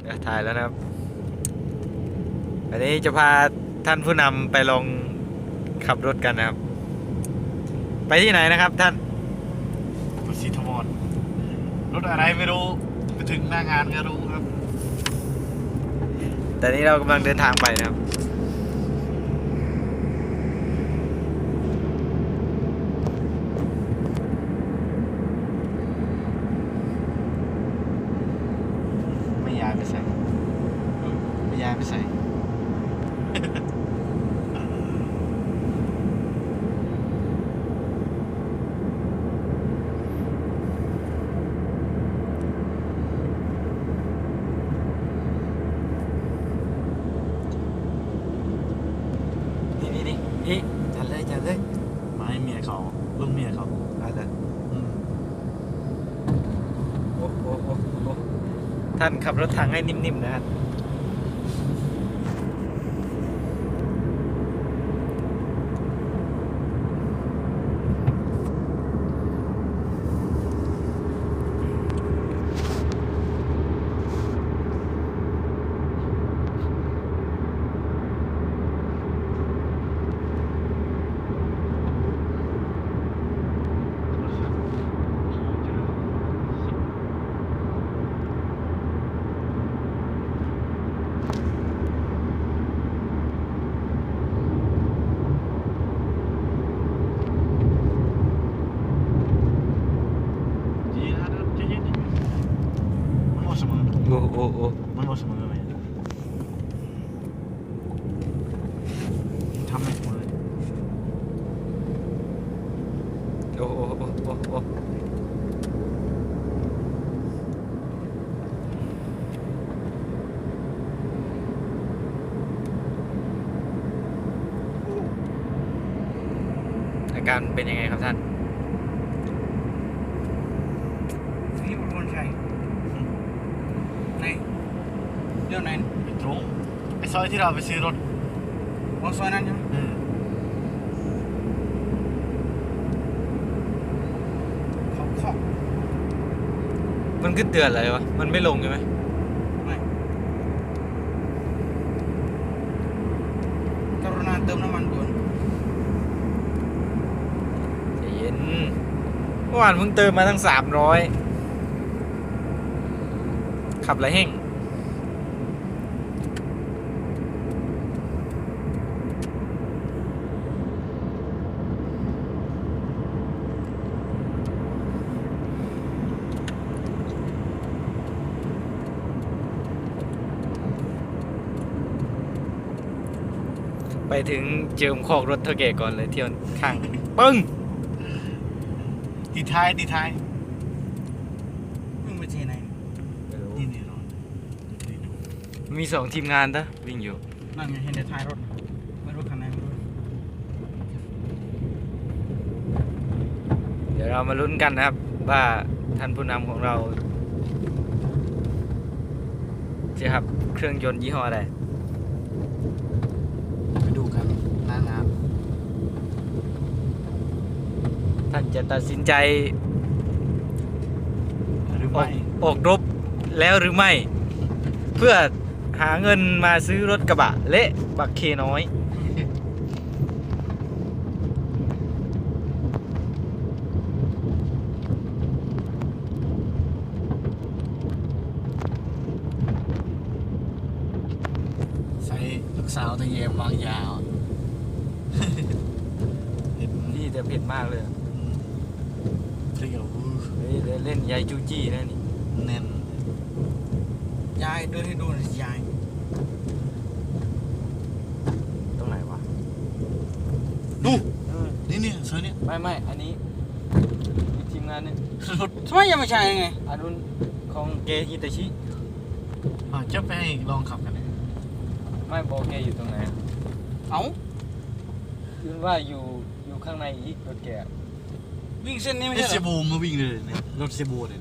เดี๋ยวถ่ายแล้วนะครับ อันนี้จะพาท่านผู้นำไปลองขับรถกันนะครับ ไปที่ไหนนะครับท่านรถสีทมอนรถอะไรไม่รู้ไปถึงหน้างานก็รู้ครับ แต่นี้เรากำลังเดินทางไปนะครับ ไม่ย้ายไปใส่ไม่ย้ายไปใส่ นี่นี่นี่นี่จัดเลยจัดเลย ไม่ เมียเขาลุงเมียเขาเอาเลยอืมโอ้โอ้โอ้โอ้ท่านขับรถทางให้นิ่มๆนะครับเย็นนะเย็นเย็นมันหมดเสมอ โอ้โอ้โอ้มันหมดเสมอไหมทำไม่เสมอโอ้โอ้โอ้โอ้โอ้อาการเป็นยังไงครับท่านนี่เป็นคนใช่ไหนเดี๋ยวไหน ไปตรงไอ้ ซอยที่เราไปซื้อรถวงซอยนั้นใช่ไหมอืมเขาเคาะมันขึ้นเตือนอะไรวะ มันไม่ลงใช่ไหมไม่กรุณาเติมน้ำมันด่วนใจเย็นเมื่อวานเพิ่งเติมมาตั้งสามร้อยขับไรแห้ง ไปถึงเจิมคอกรถเท่าแก่ก่อนเลยเที่ยวข้างปึ้งตีท้ายตีท้ายวิ่งไปที่ไหนนี่นี่รถมีสองทีมงานนะวิ่งอยู่นั่นไงเห็นในท้ายรถไม่รู้คันไหนไม่รู้เดี๋ยวเรามาลุ้นกันนะครับ ว่าท่านผู้นำของเราจะขับเครื่องยนต์ยี่ห้ออะไร ไปดูกันหน้างาน ท่านจะตัดสินใจหรือออไม่กออกรบแล้วหรือไม่ เพื่อหาเงินมาซื้อรถกระบะ เละบักเคน้อย ใส่ลูกสาวตะเยมวางยาวเห็นนี่แต่เผ็ดมากเลยอืม เปรี้ยวอื้อเฮ้ยเดี๋ยวเล่นยายจูจี้นะนี่แน่นยายเดินให้ดูหน่อยสิยายตรงไหนวะดูเออนี่เนี่ยซอยเนี่ยไม่ไม่อันนี้มีทีมงานเนี่ยรถทำไมยังไม่ใช่ยังไงอันนู้นของเกฮิตาชิอะจะไปให้ลองขับกันเนี่ยไม่บอกแกอยู่ตรงไหนเอ้ายืนว่าอยู่อยู่ข้างในอีกรถแก วิ่งเส้นนี้ไม่เอใช่สเหรเซอโบมาวิ่งเลยเนี่ยรถเซโบเลย